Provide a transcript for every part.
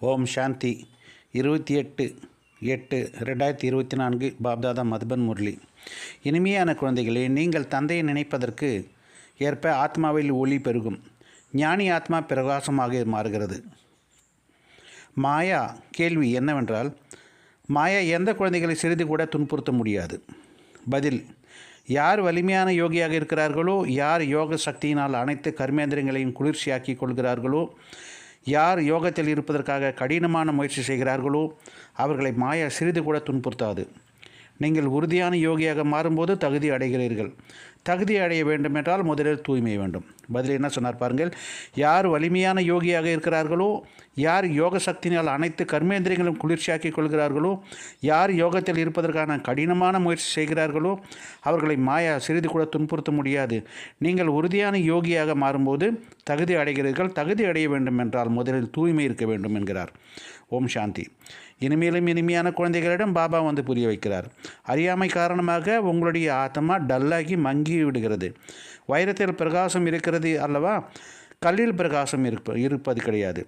ஓம் சாந்தி. இருபத்தி எட்டு எட்டு ரெண்டாயிரத்தி இருபத்தி நான்கு பாப்தாதா மதுபன் முரளி. இனிமையான குழந்தைகளே நீங்கள் தந்தையை நினைப்பதற்கு ஏற்ப ஆத்மாவில் ஒளி பெருகும். ஞானி ஆத்மா பிரகாசமாக மாறுகிறது. மாயா கேள்வி என்னவென்றால் மாயா எந்த குழந்தைகளை சிறிது கூட துன்புறுத்த முடியாது. பதில் யார் வலிமையான யோகியாக இருக்கிறார்களோ யார் யோக சக்தியினால் அனைத்து கர்மேந்திரங்களையும் குளிர்ச்சியாக்கி கொள்கிறார்களோ யார் யோகத்தில் இருப்பதற்காக கடினமான முயற்சி செய்கிறார்களோ அவர்களை மாயா சிறிது கூட துன்புறுத்தாது. நீங்கள் உறுதியான யோகியாக மாறும்போது தகுதி அடைகிறீர்கள். தகுதி அடைய வேண்டுமென்றால் முதலில் தூய்மை வேண்டும். பதில் என்ன சொன்னார் பாருங்கள். யார் வலிமையான யோகியாக இருக்கிறார்களோ யார் யோக சக்தியினால் அனைத்து கர்மேந்திரியங்களும் குளிர்ச்சியாக்கிக் கொள்கிறார்களோ யார் யோகத்தில் இருப்பதற்கான கடினமான முயற்சி செய்கிறார்களோ அவர்களை மாயா சிறிது கூட துன்புறுத்த முடியாது. நீங்கள் உறுதியான யோகியாக மாறும்போது தகுதி அடைகிறீர்கள். தகுதி அடைய வேண்டும் என்றால் முதலில் தூய்மை இருக்க வேண்டும் என்கிறார். ஓம் சாந்தி. இனிமேலும் இனிமையான குழந்தைகளிடம் பாபா வந்து புரிய வைக்கிறார். அறியாமை காரணமாக உங்களுடைய ஆத்மா டல்லாகி மங்கி விடுகிறது. வைரத்தில் பிரகாசம் இருக்கிறது அல்லவா? கல்லில் பிரகாசம் இருப்ப இருப்பது கிடையாது.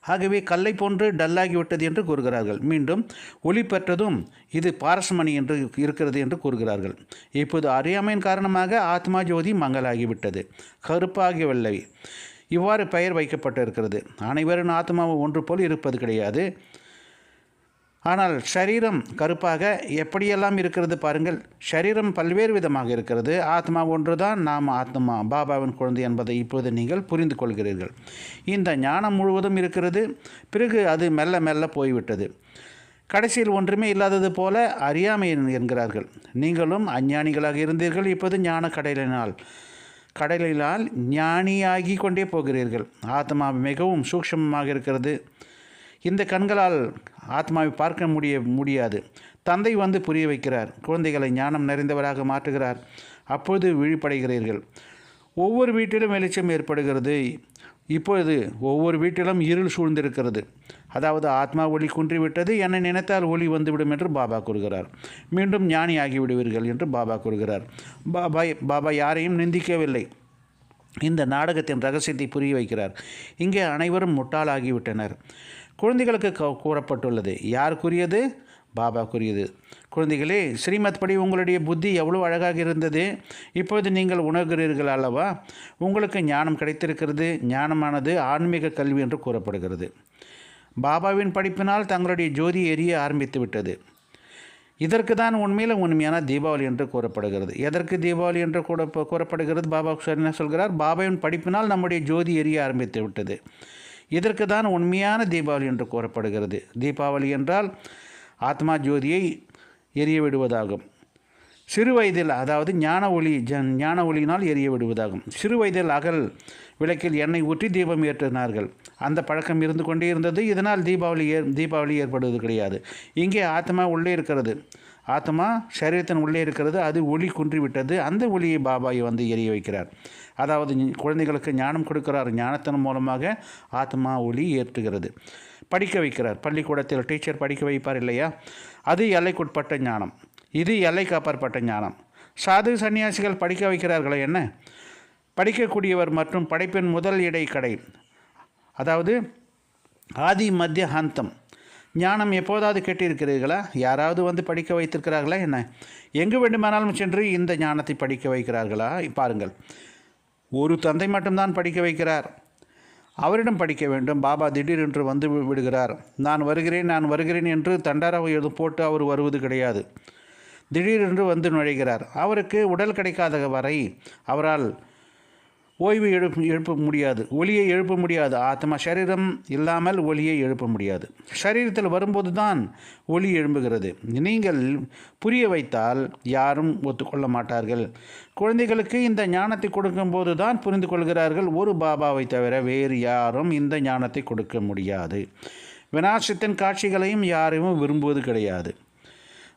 ஆகவே கல்லை போன்று டல்லாகிவிட்டது என்று கூறுகிறார்கள். மீண்டும் ஒளி பெற்றதும் இது பாரசமணி என்று இருக்கிறது என்று கூறுகிறார்கள். இப்போது அறியாமையின் காரணமாக ஆத்மா ஜோதி மங்கலாகிவிட்டது கருப்பாகவில்லை. இவ்வாறு பெயர் வைக்கப்பட்டிருக்கிறது. அனைவரின் ஆத்மாவும் ஒன்று போல் இருப்பது கிடையாது. ஆனால் சரீரம் கருப்பாக எப்படியெல்லாம் இருக்கிறது பாருங்கள். சரீரம் பல்வேறு விதமாக இருக்கிறது. ஆத்மா ஒன்றுதான் நாம் ஆத்மா பாபாவின் குழந்தை என்பதை இப்போது நீங்கள் புரிந்து கொள்கிறீர்கள். இந்த ஞானம் முழுவதும் இருக்கிறது. பிறகு அது மெல்ல மெல்ல போய்விட்டது. கடைசியில் ஒன்றுமே இல்லாதது போல அறியாமை என்கிறார்கள். நீங்களும் அஞ்ஞானிகளாக இருந்தீர்கள். இப்போது ஞான கடையினால் கடலினால் ஞானியாகி கொண்டே போகிறீர்கள். ஆத்மா மிகவும் சூக்ஷமமாக இருக்கிறது. இந்த கண்களால் ஆத்மாவை பார்க்க முடிய முடியாது. தந்தை வந்து புரிய வைக்கிறார். குழந்தைகளை ஞானம் நிறைந்தவராக மாற்றுகிறார். அப்பொழுது விழிப்படைகிறீர்கள். ஒவ்வொரு வீட்டிலும் வெளிச்சம் ஏற்படுகிறது. இப்பொழுது ஒவ்வொரு வீட்டிலும் இருள் சூழ்ந்திருக்கிறது. அதாவது ஆத்மா ஒளி குன்றிவிட்டது என்னை நினைத்தால் ஒளி வந்துவிடும் என்று பாபா கூறுகிறார். மீண்டும் ஞானி ஆகிவிடுவீர்கள் என்று பாபா கூறுகிறார். பாபா பாபா யாரையும் நிந்திக்கவில்லை. இந்த நாடகத்தின் ரகசியத்தை புரிய வைக்கிறார். இங்கே அனைவரும் முட்டாளாகிவிட்டனர். குழந்தைகளுக்கு கூறப்பட்டுள்ளது யார் கூறியது? பாபா கூறியது குழந்தைகளே ஸ்ரீமத் படி உங்களுடைய புத்தி எவ்வளோ அழகாக இருந்தது. இப்போது நீங்கள் உணர்கிறீர்கள் அல்லவா? உங்களுக்கு ஞானம் கிடைத்திருக்கிறது. ஞானமானது ஆன்மீக கல்வி என்று கூறப்படுகிறது. பாபாவின் படிப்பினால் தங்களுடைய ஜோதி எரிய ஆரம்பித்து விட்டது. இதற்கு தான் உண்மையில் உண்மையான தீபாவளி என்று கூறப்படுகிறது. எதற்கு தீபாவளி என்று கூட கூறப்படுகிறது? பாபா என்ன சொல்கிறார்? பாபாவின் படிப்பினால் நம்முடைய ஜோதி எரிய ஆரம்பித்து விட்டது. இதற்கு தான் உண்மையான தீபாவளி என்று கூறப்படுகிறது. தீபாவளி என்றால் ஆத்மா ஜோதியை எரிய விடுவதாகும் சிறு வயதில் அதாவது ஞான ஒளி ஜ ஞான ஒளியினால் எரிய விடுவதாகும் சிறு வயதில் அகல் விளக்கில் எண்ணெய் ஊற்றி தீபம் ஏற்றினார்கள். அந்த பழக்கம் இருந்து கொண்டே இருந்தது. இதனால் தீபாவளி ஏ தீபாவளி ஏற்படுவது கிடையாது. இங்கே ஆத்மா உள்ளே இருக்கிறது. ஆத்மா சரீரத்தின் உள்ளே இருக்கிறது அது ஒளி குன்றிவிட்டது அந்த ஒளியை பாபாயை வந்து எரிய வைக்கிறார். அதாவது குழந்தைகளுக்கு ஞானம் கொடுக்கிறார். ஞானத்தின் மூலமாக ஆத்மா ஒளி ஏற்றுகிறது. படிக்க வைக்கிறார். பள்ளிக்கூடத்தில் டீச்சர் படிக்க வைப்பார் இல்லையா? அது எல்லைக்குட்பட்ட ஞானம். இது எல்லைக்கு அப்பாற்பட்ட ஞானம். சாது சன்னியாசிகள் படிக்க வைக்கிறார்களே என்ன? படிக்கக்கூடியவர் மற்றும் படைப்பின் முதல் இடை கடை. அதாவது ஆதி மத்திய ஹந்தம். ஞானம் எப்போதாவது கேட்டிருக்கிறீர்களா யாராவது வந்து படிக்க வைத்திருக்கிறார்களா? என்ன? எங்கு வேண்டுமானாலும் சென்று இந்த ஞானத்தை படிக்க வைக்கிறார்களா? பாருங்கள். ஒரு தந்தை மட்டும்தான் படிக்க வைக்கிறார். அவரிடம் படிக்க வேண்டும். பாபா திடீரென்று வந்து விடுகிறார். நான் வருகிறேன் நான் வருகிறேன் என்று தண்டாராவை எதுவும் போட்டு அவர் வருவது கிடையாது. திடீரென்று வந்து நுழைகிறார். அவருக்கு உடல் கிடைக்காத வரை அவரால் ஓய்வு எழுப்பு எழுப்ப முடியாது. ஒளியை எழுப்ப முடியாது. ஆத்மா சரீரம் இல்லாமல் ஒளியை எழுப்ப முடியாது. சரீரத்தில் வரும்போது தான் ஒளி எழும்புகிறது. நீங்கள் புரிய வைத்தால் யாரும் ஒத்துக்கொள்ள மாட்டார்கள். குழந்தைகளுக்கு இந்த ஞானத்தை கொடுக்கும்போது தான் புரிந்து கொள்கிறார்கள். ஒரு பாபாவை தவிர வேறு யாரும் இந்த ஞானத்தை கொடுக்க முடியாது. வினாசத்தின் காட்சிகளையும் யாரையும் விரும்புவது கிடையாது.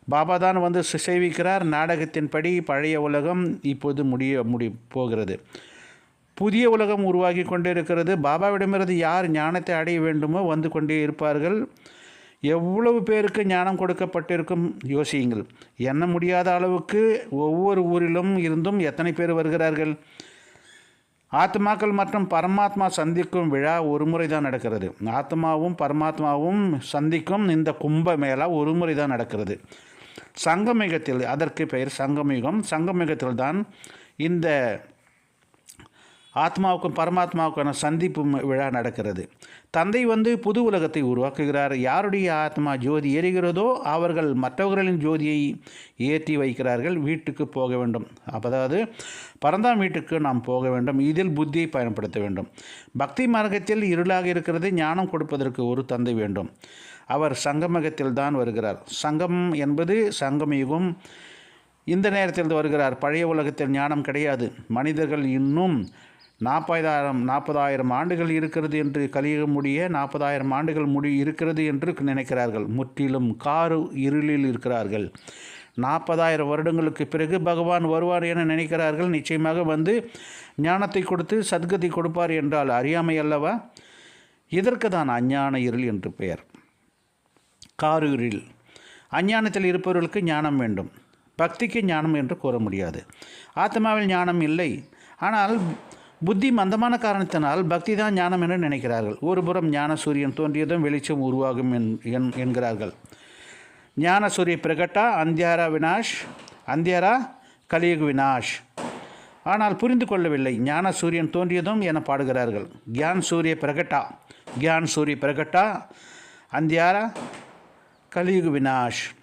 பாபா தான் வந்து சிசைவிக்கிறார் நாடகத்தின்படி பழைய உலகம் இப்போது முடிய முடி போகிறது. புதிய உலகம் உருவாகி கொண்டே இருக்கிறது பாபாவிடமிருந்து யார் ஞானத்தை அடைய வேண்டுமோ வந்து கொண்டே இருப்பார்கள். எவ்வளவு பேருக்கு ஞானம் கொடுக்கப்பட்டிருக்கும்? யோசியுங்கள். எண்ண முடியாத அளவுக்கு ஒவ்வொரு ஊரிலும் இருந்தும் எத்தனை பேர் வருகிறார்கள்? ஆத்மாக்கள் மற்றும் பரமாத்மா சந்திக்கும் விழா ஒரு முறை தான் நடக்கிறது. ஆத்மாவும் பரமாத்மாவும் சந்திக்கும் இந்த கும்ப மேளா ஒரு முறை தான் நடக்கிறது. சங்கமிகத்தில் அதற்கு பெயர் சங்கமிகம். சங்கமிகத்தில் தான் இந்த ஆத்மாவுக்கும் பரமாத்மாவுக்கான சந்திப்பு விழா நடக்கிறது. தந்தை வந்து புது உலகத்தை உருவாக்குகிறார். யாருடைய ஆத்மா ஜோதி எரிகிறதோ அவர்கள் மற்றவர்களின் ஜோதியை ஏற்றி வைக்கிறார்கள். வீட்டுக்கு போக வேண்டும். அதாவது பரந்தாம் வீட்டுக்கு நாம் போக வேண்டும். இதில் புத்தியை பயன்படுத்த வேண்டும். பக்தி மார்க்கத்தில் இருளாக இருக்கிறது ஞானம் கொடுப்பதற்கு ஒரு தந்தை வேண்டும். அவர் சங்கமகத்தில் தான் வருகிறார். சங்கம் என்பது சங்கமயுகம். இந்த நேரத்தில் வருகிறார். பழைய உலகத்தில் ஞானம் கிடையாது. மனிதர்கள் இன்னும் நாற்பதாயிரம் நாற்பதாயிரம் ஆண்டுகள் இருக்கிறது என்று கலியுகம் முடிய நாற்பதாயிரம் ஆண்டுகள் முடி இருக்கிறது என்று நினைக்கிறார்கள். முற்றிலும் காரு இருளில் இருக்கிறார்கள். நாற்பதாயிரம் வருடங்களுக்கு பிறகு பகவான் வருவார் என நினைக்கிறார்கள். நிச்சயமாக வந்து ஞானத்தை கொடுத்து சத்கதி கொடுப்பார் என்றால் அறியாமை அல்லவா? இதற்கு தான் அஞ்ஞான இருள் என்று பெயர். காரு இருள். அஞ்ஞானத்தில் இருப்பவர்களுக்கு ஞானம் வேண்டும். பக்திக்கு ஞானம் என்று கூற முடியாது. ஆத்மாவில் ஞானம் இல்லை. ஆனால் புத்தி மந்தமான காரணத்தினால் பக்தி தான் ஞானம் என்று நினைக்கிறார்கள். ஒருபுறம் ஞான சூரியன் தோன்றியதும் வெளிச்சம் உருவாகும் என் என்- என்கிறார்கள். ஞான சூரிய பிரகட்டா அந்தியாரா வினாஷ் அந்தியாரா கலியுக வினாஷ் ஆனால் புரிந்து கொள்ளவில்லை. ஞான சூரியன் தோன்றியதும் என பாடுகிறார்கள். கியான் சூரிய பிரகட்டா கியான் சூரிய பிரகட்டா அந்தியாரா கலியுக வினாஷ்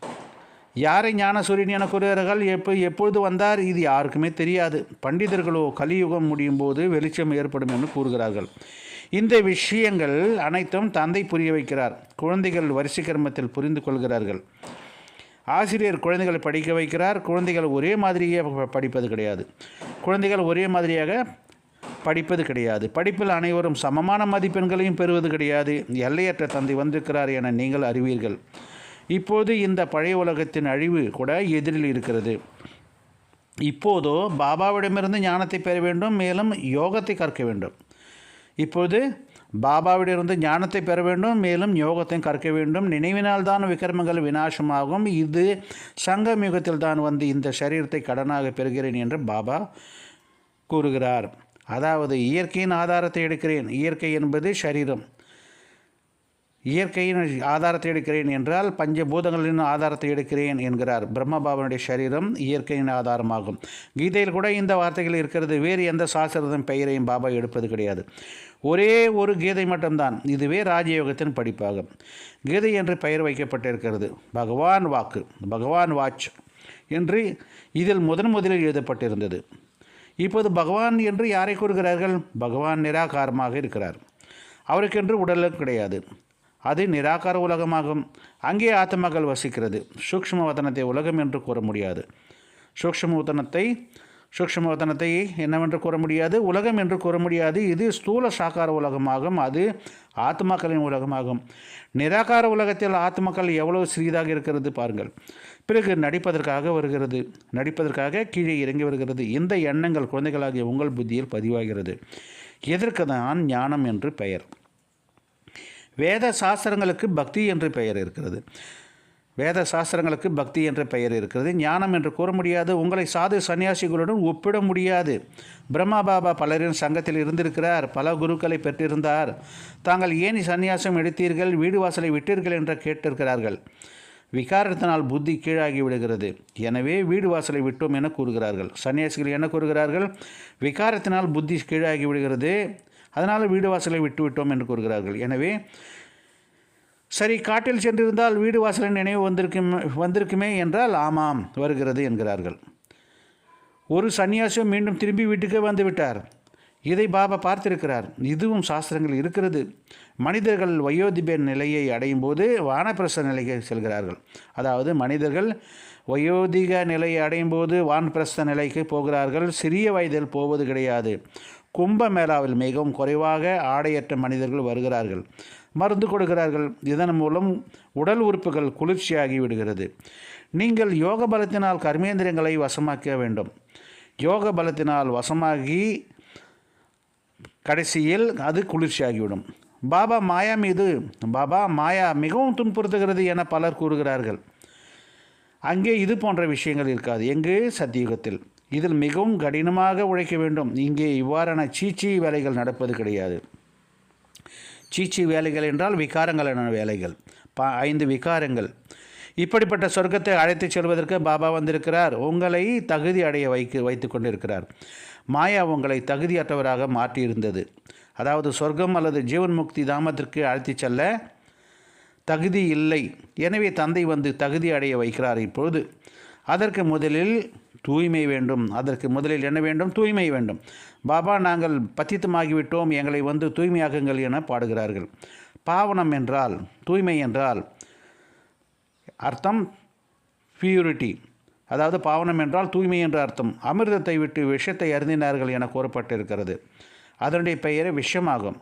யாரை ஞானசூரியன் என கூறுகிறார்கள்? எப்போ எப்பொழுது வந்தார்? இது யாருக்குமே தெரியாது. பண்டிதர்களோ கலியுகம் முடியும் போது வெளிச்சம் ஏற்படும் என்று கூறுகிறார்கள். இந்த விஷயங்கள் அனைத்தும் தந்தை புரிய வைக்கிறார். குழந்தைகள் வரிசை கிரமத்தில் புரிந்து கொள்கிறார்கள். ஆசிரியர் குழந்தைகளை படிக்க வைக்கிறார். குழந்தைகள் ஒரே மாதிரியே படிப்பது கிடையாது. குழந்தைகள் ஒரே மாதிரியாக படிப்பது கிடையாது. படிப்பில் அனைவரும் சமமான மதிப்பெண்களையும் பெறுவது கிடையாது. எல்லையற்ற தந்தை வந்திருக்கிறார் என நீங்கள் அறிவீர்கள். இப்போது இந்த பழைய உலகத்தின் அழிவு கூட எதிரில் இருக்கிறது. இப்போதோ பாபாவிடமிருந்து ஞானத்தை பெற வேண்டும் மேலும் யோகத்தை கற்க வேண்டும். இப்போது பாபாவிடமிருந்து ஞானத்தை பெற வேண்டும் மேலும் யோகத்தை கற்க வேண்டும். நினைவினால் தான் விக்ரமங்கள் விநாசமாகும். இது சங்கம் யுகத்தில் தான் வந்து இந்த சரீரத்தை கடனாக பெறுகிறேன் என்று பாபா கூறுகிறார். அதாவது இயற்கையின் ஆதாரத்தை எடுக்கிறேன். இயற்கை என்பது சரீரம். இயற்கையின் ஆதாரத்தை எடுக்கிறேன் என்றால் பஞ்சபூதங்களின் ஆதாரத்தை எடுக்கிறேன் என்கிறார். பிரம்மபாபனுடைய சரீரம் இயற்கையின் ஆதாரமாகும். கீதையில் கூட இந்த வார்த்தைகள் இருக்கிறது. வேறு எந்த சாஸ்திரத்தின் பெயரையும் பாபா எடுப்பது கிடையாது. ஒரே ஒரு கீதை மட்டும்தான். இதுவே ராஜயோகத்தின் படிப்பாகும். கீதை என்று பெயர் வைக்கப்பட்டிருக்கிறது. பகவான் வாக்கு பகவான் வாட்ச் என்று இதில் முதன் முதலில் எழுதப்பட்டிருந்தது. இப்போது பகவான் என்று யாரை கூறுகிறார்கள்? பகவான் நிராகாரமாக இருக்கிறார். அவருக்கென்று உடலும் கிடையாது. அது நிராகார உலகமாகும். அங்கே ஆத்மாக்கள் வசிக்கிறது. சூக்ஷ்ம வதனத்தை உலகம் என்று கூற முடியாது. சூக்ஷ்ம வதனத்தை சூக்ஷ்ம வதனத்தை என்னவென்று கூற முடியாது? உலகம் என்று கூற முடியாது. இது ஸ்தூல சாக்கார உலகமாகும். அது ஆத்மாக்களின் உலகமாகும். நிராகார உலகத்தில் ஆத்மாக்கள் எவ்வளவு சிறிதாக இருக்கிறது பாருங்கள். பிறகு நடிப்பதற்காக வருகிறது. நடிப்பதற்காக கீழே இறங்கி வருகிறது. இந்த எண்ணங்கள் குழந்தைகளாகிய உங்கள் புத்தியில் பதிவாகிறது. எதற்கு தான் ஞானம் என்று பெயர்? வேத சாஸ்திரங்களுக்கு பக்தி என்று பெயர் இருக்கிறது. வேத சாஸ்திரங்களுக்கு பக்தி என்ற பெயர் இருக்கிறது. ஞானம் என்று கூற முடியாது. உங்களை சாது சன்னியாசிகளுடன் ஒப்பிட முடியாது. பிரம்மா பாபா பலரின் சங்கத்தில் இருந்திருக்கிறார். பல குருக்களை பெற்றிருந்தார். தாங்கள் ஏன் சன்னியாசம் எடுத்தீர்கள்? வீடு வாசலை விட்டீர்கள் என்று கேட்டிருக்கிறார்கள். விகாரத்தினால் புத்தி கீழாகி விடுகிறது. எனவே வீடு வாசலை விட்டோம் என கூறுகிறார்கள். சன்னியாசிகள் என்ன கூறுகிறார்கள்? விகாரத்தினால் புத்தி கீழாகி விடுகிறது. அதனால் வீடு வாசலை விட்டு விட்டோம் என்று கூறுகிறார்கள். எனவே சரி காட்டில் சென்றிருந்தால் வீடு வாசலின் நினைவு வந்திருக்கும் வந்திருக்குமே என்றால் ஆமாம் வருகிறது என்கிறார்கள். ஒரு சன்னியாசியும் மீண்டும் திரும்பி வீட்டுக்கே வந்து விட்டார். இதை பாபா பார்த்திருக்கிறார். இதுவும் சாஸ்திரங்கள் இருக்கிறது. மனிதர்கள் வயோதிப நிலையை அடையும் போது வானப்பிரச நிலைக்கு செல்கிறார்கள். அதாவது மனிதர்கள் வயோதிக நிலையை அடையும் போது வான்பிரஸ்த நிலைக்கு போகிறார்கள். சிறிய வயதில் போவது கிடையாது. கும்ப மேளாவில் மிகவும் குறைவாக ஆடையற்ற மனிதர்கள் வருகிறார்கள். மருந்து கொடுக்கிறார்கள். இதன் மூலம் உடல் உறுப்புகள் குளிர்ச்சியாகி விடுகிறது. நீங்கள் யோக பலத்தினால் கர்மேந்திரங்களை வசமாக்க வேண்டும். யோக பலத்தினால் வசமாகி கடைசியில் அது குளிர்ச்சியாகிவிடும். பாபா மாயா மீது பாபா மாயா மிகவும் துன்புறுத்துகிறது என பலர் கூறுகிறார்கள். அங்கே இது போன்ற விஷயங்கள் இருக்காது. எங்கு? சத்தியுகத்தில். இதில் மிகவும் கடினமாக உழைக்க வேண்டும். இங்கே இவ்வாறான சீச்சி வேலைகள் நடப்பது கிடையாது. சீச்சி வேலைகள் என்றால் விகாரங்களான வேலைகள். பா ஐந்து விகாரங்கள். இப்படிப்பட்ட சொர்க்கத்தை அழைத்துச் செல்வதற்கு பாபா வந்திருக்கிறார். உங்களை தகுதி அடைய வைக்க வைத்து கொண்டிருக்கிறார். மாயா உங்களை தகுதியற்றவராக மாற்றியிருந்தது. அதாவது சொர்க்கம் அல்லது ஜீவன் முக்தி தாமத்திற்கு அழைத்துச் செல்ல தகுதி இல்லை. எனவே தந்தை வந்து தகுதி அடைய வைக்கிறார் இப்பொழுது. அதற்கு முதலில் தூய்மை வேண்டும். அதற்கு முதலில் என்ன வேண்டும்? தூய்மை வேண்டும். பாபா நாங்கள் பத்தித்தமாகிவிட்டோம். எங்களை வந்து தூய்மையாகுங்கள் என பாடுகிறார்கள். பாவனம் என்றால் தூய்மை என்றால் அர்த்தம் பியூரிட்டி அதாவது பாவனம் என்றால் தூய்மை என்ற அர்த்தம். அமிர்தத்தை விட்டு விஷத்தை அருந்தினார்கள் என கூறப்பட்டிருக்கிறது. அதனுடைய பெயர் விஷமாகும்.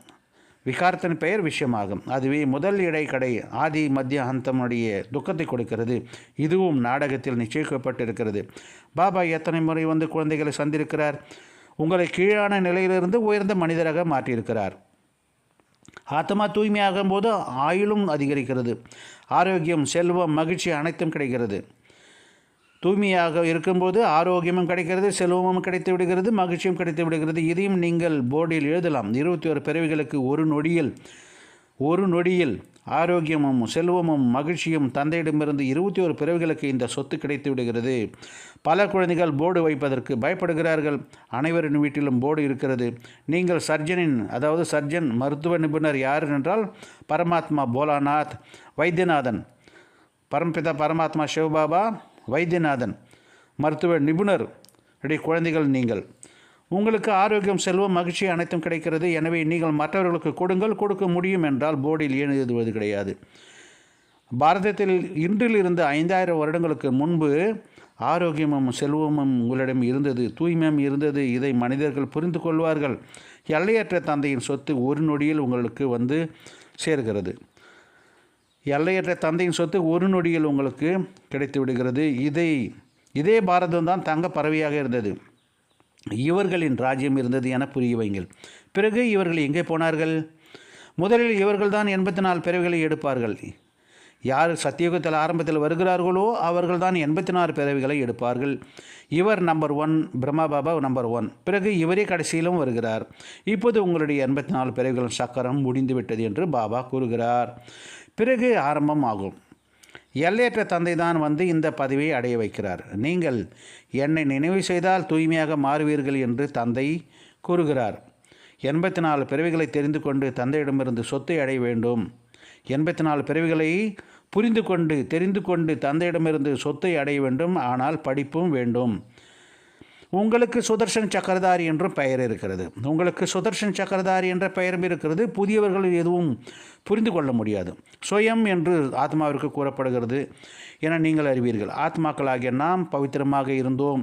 விகாரத்தின் பெயர் விஷயமாகும். அதுவே முதல் இடைக்கடை ஆதி மத்திய அந்தமுடைய துக்கத்தை கொடுக்கிறது. இதுவும் நாடகத்தில் நிச்சயிக்கப்பட்டிருக்கிறது. பாபா எத்தனை முறை வந்து குழந்தைகளை சந்திருக்கிறார்? உங்களை கீழான நிலையிலிருந்து உயர்ந்த மனிதராக மாற்றியிருக்கிறார். ஆத்மா தூய்மையாகும் போது ஆயுளும் அதிகரிக்கிறது. ஆரோக்கியம் செல்வம் மகிழ்ச்சி அனைத்தும் கிடைக்கிறது. தூய்மையாக இருக்கும்போது ஆரோக்கியமும் கிடைக்கிறது செல்வமும் கிடைத்து விடுகிறது மகிழ்ச்சியும் கிடைத்து விடுகிறது. இதையும் நீங்கள் போர்டில் எழுதலாம். இருபத்தி ஒரு பிறவிகளுக்கு ஒரு நொடியில் ஒரு நொடியில் ஆரோக்கியமும் செல்வமும் மகிழ்ச்சியும் தந்தையிடமிருந்து இருபத்தி ஒரு பிறவிகளுக்கு இந்த சொத்து கிடைத்து விடுகிறது. பல குழந்தைகள் போர்டு வைப்பதற்கு பயப்படுகிறார்கள். அனைவரின் வீட்டிலும் போர்டு இருக்கிறது. நீங்கள் சர்ஜனின் அதாவது சர்ஜன் மருத்துவ நிபுணர் யார் என்றால் பரமாத்மா போலாநாத் வைத்தியநாதன். பரம்பிதா பரமாத்மா சிவபாபா வைத்தியநாதன் மருத்துவ நிபுணர். இடைய குழந்தைகள் நீங்கள் உங்களுக்கு ஆரோக்கியம் செல்வம் மகிழ்ச்சி அனைத்தும் கிடைக்கிறது. எனவே நீங்கள் மற்றவர்களுக்கு கொடுங்கள் கொடுக்க முடியும் என்றால் போர்டில் ஏன் எழுதுவது கிடையாது? பாரதத்தில் இன்றிலிருந்து ஐந்தாயிரம் வருடங்களுக்கு முன்பு ஆரோக்கியமும் செல்வமும் உங்களிடம் இருந்தது தூய்மையும் இருந்தது. இதை மனிதர்கள் புரிந்து கொள்வார்கள். எல்லையற்ற தந்தையின் சொத்து ஒரு நொடியில் உங்களுக்கு வந்து சேர்கிறது. எல்லையற்ற தந்தையின் சொத்து ஒரு நொடியில் உங்களுக்கு கிடைத்து விடுகிறது இதை இதே பாரதம் தான் தங்க பறவையாக இருந்தது. இவர்களின் ராஜ்யம் இருந்தது என புரிய வைங்கள் பிறகு இவர்கள் எங்கே போனார்கள்? முதலில் இவர்கள்தான் எண்பத்தி நாலு பிறவிகளை எடுப்பார்கள். யார் சத்தியுகத்தில் ஆரம்பத்தில் வருகிறார்களோ அவர்கள்தான் எண்பத்தி நாலு பிறவிகளை எடுப்பார்கள். இவர் number one Brahma Baba number one பிறகு இவரே கடைசியிலும் வருகிறார். இப்போது உங்களுடைய எண்பத்தி நாலு பிறவிகள் சக்கரம் முடிந்துவிட்டது என்று பாபா கூறுகிறார். பிறகு ஆரம்பம் ஆகும் எல்லையற்ற தந்தை தான் வந்து இந்த பதவியை அடைய வைக்கிறார். நீங்கள் என்னை நினைவு செய்தால் தூய்மையாக மாறுவீர்கள் என்று தந்தை கூறுகிறார். எண்பத்தி நாலு பிறவிகளை தெரிந்து கொண்டு தந்தையிடமிருந்து சொத்தை அடைய வேண்டும். எண்பத்தி நாலு பிறவிகளை புரிந்து கொண்டு தெரிந்து கொண்டு தந்தையிடமிருந்து சொத்தை அடைய வேண்டும். ஆனால் படிப்பும் வேண்டும். உங்களுக்கு சுதர்ஷன் சக்கரதாரி என்றும் பெயர் இருக்கிறது. உங்களுக்கு சுதர்ஷன் சக்கரதாரி என்ற பெயரும் இருக்கிறது. புதியவர்கள் எதுவும் புரிந்து கொள்ள முடியாது. சுயம் என்று ஆத்மாவிற்கு கூறப்படுகிறது என நீங்கள் அறிவீர்கள். ஆத்மாக்களாகிய நாம் பவித்திரமாக இருந்தோம்.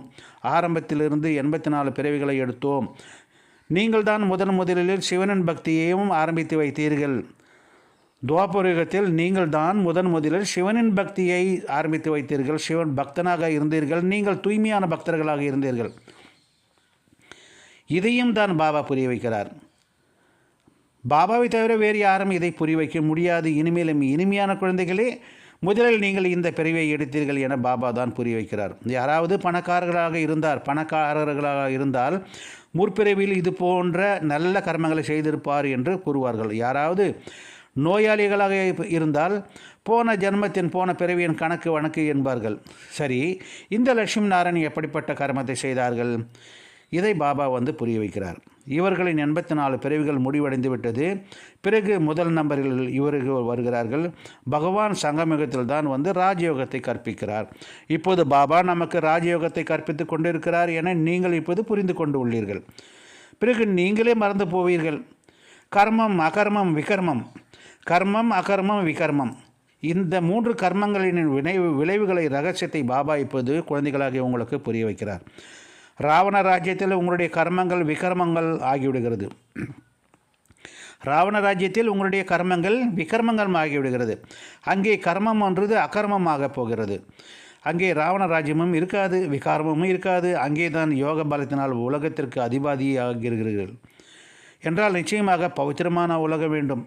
ஆரம்பத்திலிருந்து எண்பத்தி நாலு பிறவிகளை எடுத்தோம். நீங்கள் தான் முதன் முதலில் சிவனின் பக்தியையும் ஆரம்பித்து வைத்தீர்கள். துவாபுரகத்தில் நீங்கள் தான் முதன் முதலில் சிவனின் பக்தியை ஆரம்பித்து வைத்தீர்கள். சிவன் பக்தனாக இருந்தீர்கள். நீங்கள் தூய்மையான பக்தர்களாக இருந்தீர்கள். இதையும் தான் பாபா புரிய வைக்கிறார். பாபாவை தவிர வேறு யாரும் இதை புரிய வைக்க முடியாது. இனிமேலும் இனிமையான குழந்தைகளே முதலில் நீங்கள் இந்த பிரிவை எடுத்தீர்கள் என பாபா தான் புரிய வைக்கிறார். யாராவது பணக்காரர்களாக இருந்தார் பணக்காரர்களாக இருந்தால் முற்பிறவியில் இது போன்ற நல்ல கர்மங்களை செய்திருப்பார் என்று கூறுவார்கள். யாராவது நோயாளிகளாக இருந்தால் போன ஜென்மத்தின் போன பிறவியின் கணக்கு வணக்கு என்பார்கள். சரி இந்த லட்சுமி நாராயண் எப்படிப்பட்ட கர்மத்தை செய்தார்கள்? இதை பாபா வந்து புரிய வைக்கிறார். இவர்களின் எண்பத்தி நாலு பிறவிகள் முடிவடைந்து விட்டது. பிறகு முதல் நம்பரில் இவர்கள் வருகிறார்கள். பகவான் சங்கமிகத்தில் தான் வந்து ராஜயோகத்தை கற்பிக்கிறார். இப்போது பாபா நமக்கு ராஜயோகத்தை கற்பித்து கொண்டிருக்கிறார் என நீங்கள் இப்போது புரிந்து கொண்டு உள்ளீர்கள். பிறகு நீங்களே மறந்து போவீர்கள். கர்மம் அகர்மம் விகர்மம். கர்மம் அகர்மம் விகர்மம். இந்த மூன்று கர்மங்களின் விளைவு விளைவுகளை ரகசியத்தை பாபா இப்போது குழந்தைகளாகிய உங்களுக்கு புரிய வைக்கிறார். ராவண ராஜ்யத்தில் உங்களுடைய கர்மங்கள் விகர்மங்கள் ஆகிவிடுகிறது. ராவண ராஜ்யத்தில் உங்களுடைய கர்மங்கள் விகர்மங்கள் ஆகிவிடுகிறது. அங்கே கர்மம் என்றது அகர்மமாக போகிறது. அங்கே ராவண ராஜ்யமும் இருக்காது விகாரமும் இருக்காது. அங்கே தான் யோக பலத்தினால் உலகத்திற்கு அதிபாதியாகிறீர்கள் என்றால் நிச்சயமாக பவித்திரமான உலகம் வேண்டும்.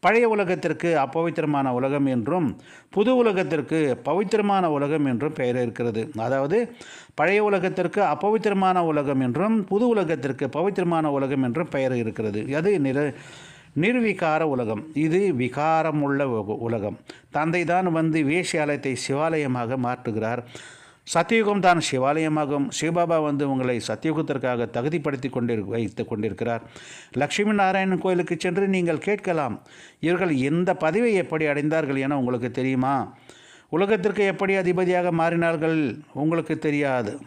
பழைய உலகத்திற்கு அப்பவித்திரமான உலகம் என்றும் புது உலகத்திற்கு பவித்திரமான உலகம் என்றும் பெயர் இருக்கிறது. அதாவது பழைய உலகத்திற்கு அப்பவித்திரமான உலகம் என்றும் புது உலகத்திற்கு பவித்திரமான உலகம் என்றும் பெயர் இருக்கிறது. அது நிற நிர்விகார உலகம். இது விகாரமுள்ள உ- உலகம். தந்தை தான் வந்து வேஷியாலயத்தை சிவாலயமாக மாற்றுகிறார். சத்தியுகம் தான் சிவாலயமாகும். சிவபாபா வந்து உங்களை சத்தியுகத்திற்காக தகுதிப்படுத்தி கொண்டிரு வைத்து கொண்டிருக்கிறார். லக்ஷ்மி நாராயணன் கோயிலுக்கு சென்று நீங்கள் கேட்கலாம் இவர்கள் எந்த பதவியை எப்படி அடைந்தார்கள் என உங்களுக்கு தெரியுமா? உலகத்திற்கு எப்படி அதிபதியாக மாறினார்கள்? உங்களுக்கு தெரியாது.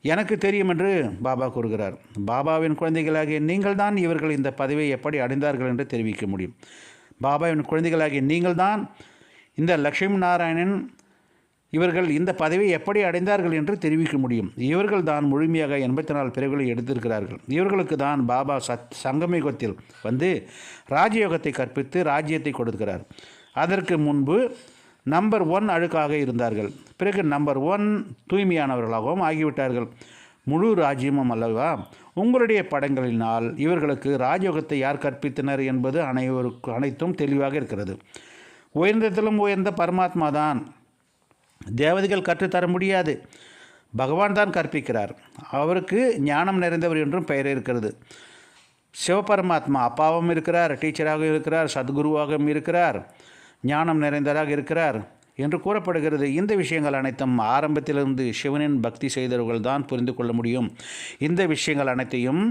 எனக்கு தெரியும் என்று பாபா கூறுகிறார். பாபாவின் குழந்தைகளாகிய நீங்கள்தான் இவர்கள் இந்த பதவியை எப்படி அடைந்தார்கள் என்று தெரிவிக்க முடியும். பாபாவின் குழந்தைகளாகிய நீங்கள்தான் இந்த லக்ஷ்மி நாராயணன் இவர்கள் இந்த பதவியை எப்படி அடைந்தார்கள் என்று தெரிவிக்க முடியும். இவர்கள் தான் முழுமையாக எண்பத்தி நாலு பிறகுகளை எடுத்திருக்கிறார்கள். இவர்களுக்கு தான் பாபா சத் சங்கமயுகத்தில் வந்து ராஜயோகத்தை கற்பித்து ராஜ்யத்தை கொடுக்கிறார். அதற்கு முன்பு நம்பர் ஒன் அழுக்காக இருந்தார்கள். பிறகு நம்பர் ஒன் தூய்மையானவர்களாகவும் ஆகிவிட்டார்கள். முழு ராஜ்யமும் அல்லவா? உங்களுடைய படங்களினால் இவர்களுக்கு ராஜயோகத்தை யார் கற்பித்தனர் என்பது அனைவருக்கு அனைத்தும் தெளிவாக இருக்கிறது. உயர்ந்ததிலும் உயர்ந்த பரமாத்மா தான். தேவதைகள் கற்றுத்தர முடியாது. பகவான் தான் கற்பிக்கிறார். அவருக்கு ஞானம் நிறைந்தவர் என்றும் பெயர் இருக்கிறது. சிவபரமாத்மா அப்பாவும் இருக்கிறார் டீச்சராகவும் இருக்கிறார் சத்குருவாகவும் இருக்கிறார் ஞானம் நிறைந்தவராக இருக்கிறார். என்று கூறப்படுகிறது. இந்த விஷயங்கள் அனைத்தும் ஆரம்பத்திலிருந்து சிவனின் பக்தி செய்தவர்கள் தான் புரிந்து கொள்ள முடியும். இந்த விஷயங்கள் அனைத்தையும்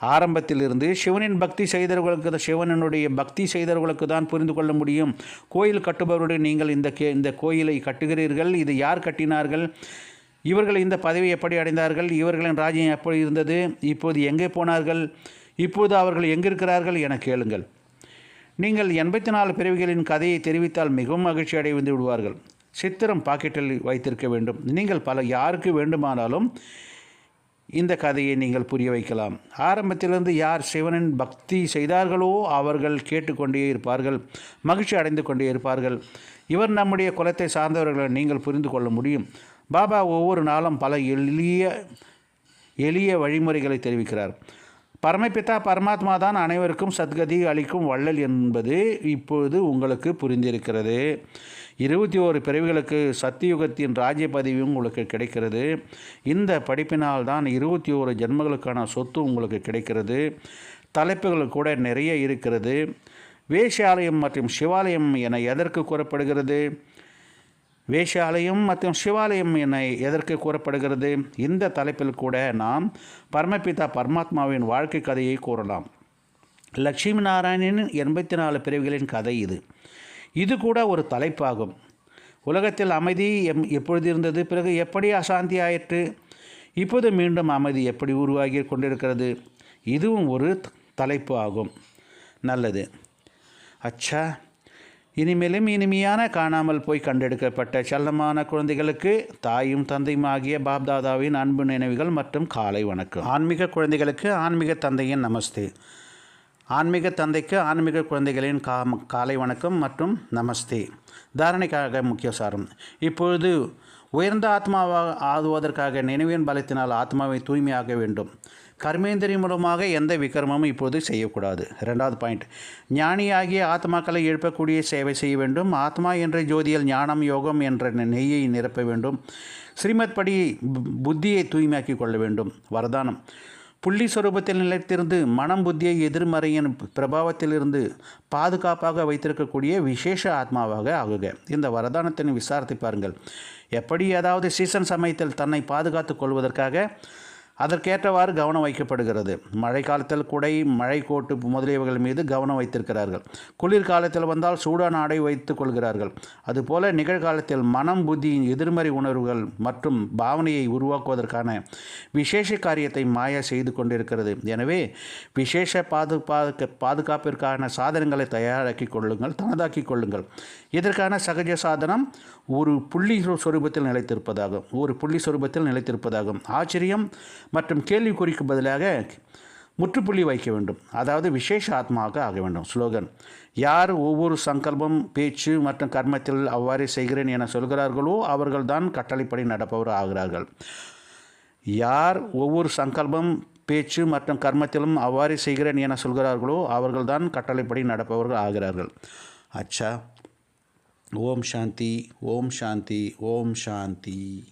ஆரம்பத்திலிருந்து சிவனின் பக்தி செய்தவர்களுக்கு சிவனினுடைய பக்தி செய்தவர்களுக்கு தான் புரிந்து கொள்ள முடியும். கோயில் கட்டுபவருடைய நீங்கள் இந்த கே இந்த கோயிலை கட்டுகிறீர்கள். இது யார் கட்டினார்கள்? இவர்கள் இந்த பதவி எப்படி அடைந்தார்கள்? இவர்களின் ராஜ்யம் எப்படி இருந்தது? இப்போது எங்கே போனார்கள்? இப்போது அவர்கள் எங்கிருக்கிறார்கள்? என கேளுங்கள். நீங்கள் எண்பத்தி நாலு பிறவிகளின் கதையை தெரிவித்தால் மிகவும் மகிழ்ச்சி அடைந்து விடுவார்கள். சித்திரம் பாக்கெட்டில் வைத்திருக்க வேண்டும். நீங்கள் பல யாருக்கு வேண்டுமானாலும் இந்த கதையை நீங்கள் புரிய வைக்கலாம். ஆரம்பத்திலிருந்து யார் சிவனின் பக்தி செய்தார்களோ அவர்கள் கேட்டுக்கொண்டே இருப்பார்கள். மகிழ்ச்சி அடைந்து கொண்டே இருப்பார்கள். இவர் நம்முடைய குலத்தை சார்ந்தவர்களை நீங்கள் புரிந்து கொள்ள முடியும். பாபா ஒவ்வொரு நாளும் பல எளிய எளிய வழிமுறைகளை தெரிவிக்கிறார். பரமபிதா பரமாத்மா தான் அனைவருக்கும் சத்கதி அளிக்கும் வள்ளல் என்பது இப்பொழுது உங்களுக்கு புரிந்திருக்கிறது. இருபத்தி ஓரு பிறவிகளுக்கு சத்தியுகத்தின் ராஜ்ய பதவியும் உங்களுக்கு கிடைக்கிறது. இந்த படிப்பினால் தான் இருபத்தி ஓரு ஜென்மங்களுக்கான சொத்து உங்களுக்கு கிடைக்கிறது. தலைப்புகள் கூட நிறைய இருக்கிறது. வேஷாலயம் மற்றும் சிவாலயம் என எதற்கு கூறப்படுகிறது? வேஷாலயம் மற்றும் சிவாலயம் என எதற்கு கூறப்படுகிறது? இந்த தலைப்பில் கூட நாம் பரமபிதா பரமாத்மாவின் வாழ்க்கை கதையை கூறலாம். லட்சுமி நாராயணனின் எண்பத்தி நாலு பிரிவுகளின் கதை இது. இது கூட ஒரு தலைப்பாகும். உலகத்தில் அமைதி எம் எப்பொழுது இருந்தது? பிறகு எப்படி அசாந்தி ஆயிற்று? இப்போது மீண்டும் அமைதி எப்படி உருவாகி கொண்டிருக்கிறது? இதுவும் ஒரு தலைப்பு ஆகும். நல்லது. அச்சா இனிமேலும் இனிமையான காணாமல் போய் கண்டெடுக்கப்பட்ட செல்லமான குழந்தைகளுக்கு தாயும் தந்தையும் ஆகிய பாப்தாதாவின் அன்பு நினைவுகள் மற்றும் காலை வணக்கம். ஆன்மீக குழந்தைகளுக்கு ஆன்மீக தந்தையின் நமஸ்தே. ஆன்மீக தந்தைக்கு ஆன்மீக குழந்தைகளின் கா காலை வணக்கம் மற்றும் நமஸ்தே. தாரணைக்காக முக்கிய சாரம். இப்பொழுது உயர்ந்த ஆத்மாவாக ஆதுவதற்காக நினைவின் பலத்தினால் ஆத்மாவை தூய்மையாக வேண்டும். கர்மேந்திரி மூலமாக எந்த விக்ரமமும் இப்போது செய்யக்கூடாது. ரெண்டாவது பாயிண்ட் ஞானியாகிய ஆத்மாக்களை எழுப்பக்கூடிய சேவை செய்ய வேண்டும். ஆத்மா என்ற ஜோதியில் ஞானம் யோகம் என்ற நெய்யை நிரப்ப வேண்டும். ஸ்ரீமத் படி பு- புத்தியை தூய்மையாக்கி கொள்ள வேண்டும். வரதானம். புள்ளி சொரூபத்தில் நிலைத்திருந்து மனம் புத்தியை எதிர்மறையின் பிரபாவத்திலிருந்து பாதுகாப்பாக வைத்திருக்கக்கூடிய விசேஷ ஆத்மாவாக ஆகுக. இந்த வரதானத்தின் விசாரித்து பாருங்கள். எப்படி ஏதாவது சீசன் சமயத்தில் தன்னை பாதுகாத்துக் கொள்வதற்காக அதற்கேற்றவாறு கவனம் வைக்கப்படுகிறது. மழை காலத்தில் குடை மழை கோட்டு முதலியவைகள் மீது கவனம் வைத்திருக்கிறார்கள். குளிர்காலத்தில் வந்தால் சூடான ஆடை வைத்துக் கொள்கிறார்கள். அதுபோல நிகழ்காலத்தில் மனம் புத்தியின் எதிர்மறை உணர்வுகள் மற்றும் பாவனையை உருவாக்குவதற்கான விசேஷ காரியத்தை மாயா செய்து கொண்டிருக்கிறது. எனவே விசேஷ பாதுகாக்க பாதுகாப்பிற்கான சாதனங்களை தயாராக்கி கொள்ளுங்கள் தனதாக்கி கொள்ளுங்கள். இதற்கான சகஜ சாதனம் ஒரு புள்ளி சொரூபத்தில் நிலைத்திருப்பதாகும். ஒரு புள்ளி சொரூபத்தில் நிலைத்திருப்பதாகும். ஆச்சரியம் மற்றும் கேள்விக்குறிக்கு பதிலாக முற்றுப்புள்ளி வைக்க வேண்டும். அதாவது விசேஷ ஆத்மாவாக ஆக வேண்டும். ஸ்லோகன் யார் ஒவ்வொரு சங்கல்பம் பேச்சு மற்றும் கர்மத்தில் அவ்வாறே செய்கிறேன் என சொல்கிறார்களோ அவர்கள்தான் கட்டளைப்படி நடப்பவர் ஆகிறார்கள். யார் ஒவ்வொரு சங்கல்பம் பேச்சு மற்றும் கர்மத்திலும் அவ்வாறு செய்கிறேன் என சொல்கிறார்களோ அவர்கள்தான் கட்டளைப்படி நடப்பவர்கள் ஆகிறார்கள். அச்சா. ஓம் சாந்தி ஓம் சாந்தி ஓம் சாந்தி.